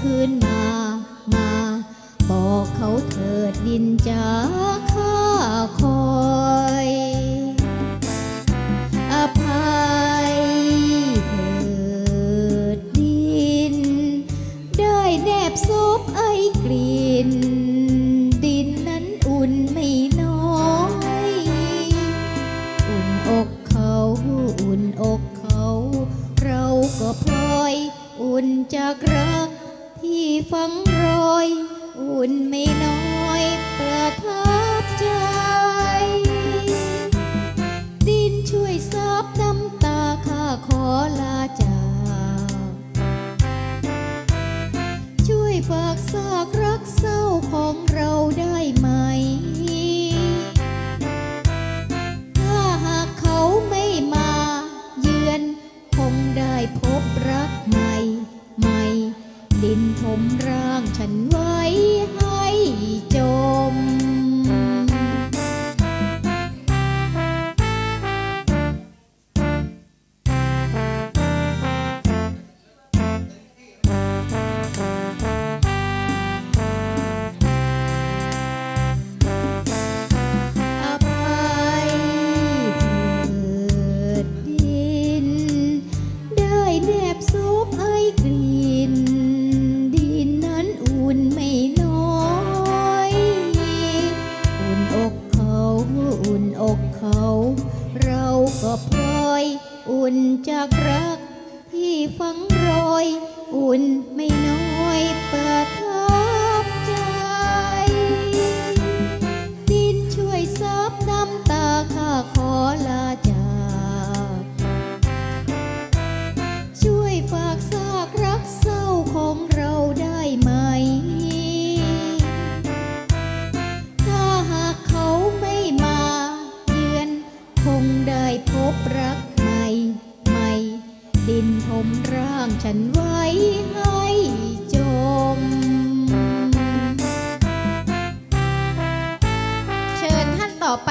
คืนมา มา บอกเขาเถิดดินจ้าข้าคอยอภัยเถิดดิน ได้แนบซบไอ้กลิ่นดินนั้นอุ่นไม่น้อยอุ่นอกเขาอุ่นอกเขา เราก็พลอยอุ่นจากรัก ที่ฝังรอยอุ่นไม่น้อยประทับใจ ดินช่วยซับน้ำตาข้าขอ ฝังรอย อุ่นไม่น้อยประทั มร่างฉันไว้ให้จม เชิญท่านต่อไป